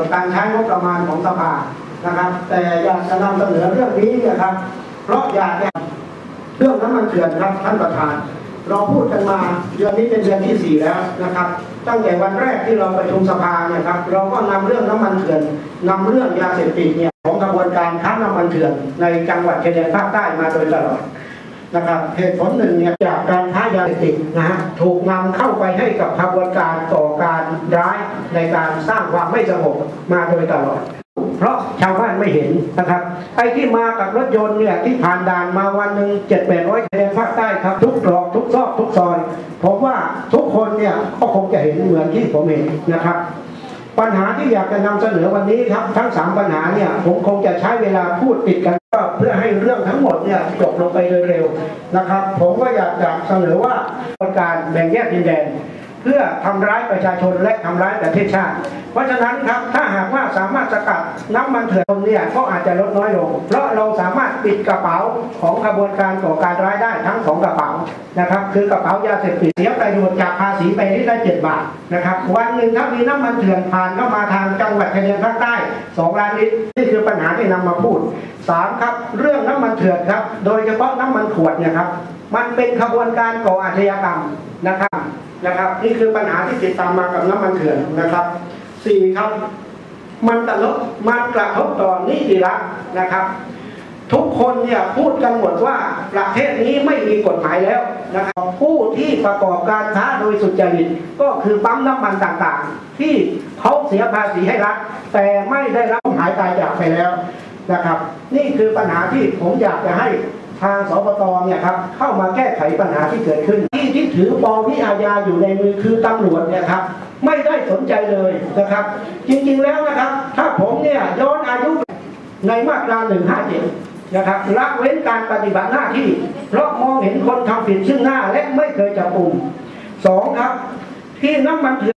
การใช้งบประมาณของสภานะครับ แต่อยากจะนำเสนอเรื่องนี้นะครับ เพราะอยากเรื่องน้ำมันเถื่อนครับท่านประธาน เราพูดกันมาเดือนนี้เป็นเดือนที่สี่แล้วนะครับ ตั้งแต่วันแรกที่เราประชุมสภาเนี่ยครับเราก็นำเรื่องน้ำมันเถื่อนนำเรื่องยาเสพติดเนี่ยของกระบวนการค้าน้ำมันเถื่อนในจังหวัดชายแดนภาคใต้มาโดยตลอด นะครับเหตุผลหนึ่งเนี่ยจากการค้ายาเสพติดนะฮะถูกนำเข้าไปให้กับขบวนการก่อการร้ายในการสร้างความไม่สงบมาโดยตลอด เพราะชาวบ้านไม่เห็นนะครับไอ้ที่มากับรถยนต์เนี่ยที่ผ่านด่านมาวันหนึ่งเจ็ดแปดร้อยคะแนนภาคใต้ครับ ทุกตรอกทุกซอกทุกซอยผมว่าทุกคนเนี่ยก็คงจะเห็นเหมือนที่ผมเห็นนะครับ ปัญหาที่อยากจะนำเสนอวันนี้ครับทั้งสามปัญหาเนี่ยผมคงจะใช้เวลาพูดติดกันก็เพื่อให้เรื่องทั้งหมดเนี่ยจบลงไปโดยเร็วนะครับ ผมก็อยากจะเสนอว่าการแบ่งแยกดินแดน เพื่อทำร้ายประชาชนและทำร้ายประเทศชาติ เพราะฉะนั้นครับถ้าหากว่าสามารถสกัดน้ำมันเถื่อนเนี่ยก็อาจจะลดน้อยลง เพราะเราสามารถปิดกระเป๋าของกระบวนการก่อการร้ายได้ทั้งสองกระเป๋านะครับ คือกระเป๋ายาเสพติดเสียประโยชน์จากภาษีไปที่ได้เจ็ดบาทนะครับ วันหนึ่งถ้ามีน้ำมันเถื่อนผ่านเข้ามาทางจังหวัดชายแดนภาคใต้สองล้านลิตรนี่คือปัญหาที่นำมาพูดสามครับ เรื่องน้ำมันเถื่อนครับ โดยเฉพาะน้ำมันขวดเนี่ยครับ มันเป็นขบวนการก่ออาชญากรรมนะครับนะครับ นี่คือปัญหาที่ติดตามมากับน้ำมันเถื่อนนะครับสี่ครับ มันกระทบมันกระทบต่อนิติรัฐนะครับ ทุกคนเนี่ยพูดกันหมดว่าประเทศนี้ไม่มีกฎหมายแล้วนะครับ ผู้ที่ประกอบการค้าโดยสุจริตก็คือปั๊มน้ำมันต่างๆ ที่เขาเสียภาษีให้รัฐแต่ไม่ได้รับหายตายจากไปแล้วนะครับ นี่คือปัญหาที่ผมอยากจะให้ ทางสปตเนี่ยครับเข้ามาแก้ไขปัญหาที่เกิดขึ้น ที่ที่ถือปอวิอาญาอยู่ในมือคือตำรวจเนี่ยครับไม่ได้สนใจเลยนะครับ จริงๆแล้วนะครับ ถ้าผมเนี่ยย้อนอายุในมาตรา157นะครับละเว้นการปฏิบัติหน้าที่ เพราะมองเห็นคนทำผิดซึ่งหน้าและไม่เคยจับกลุ่มสองครับ ที่น้ำมันเถื่อน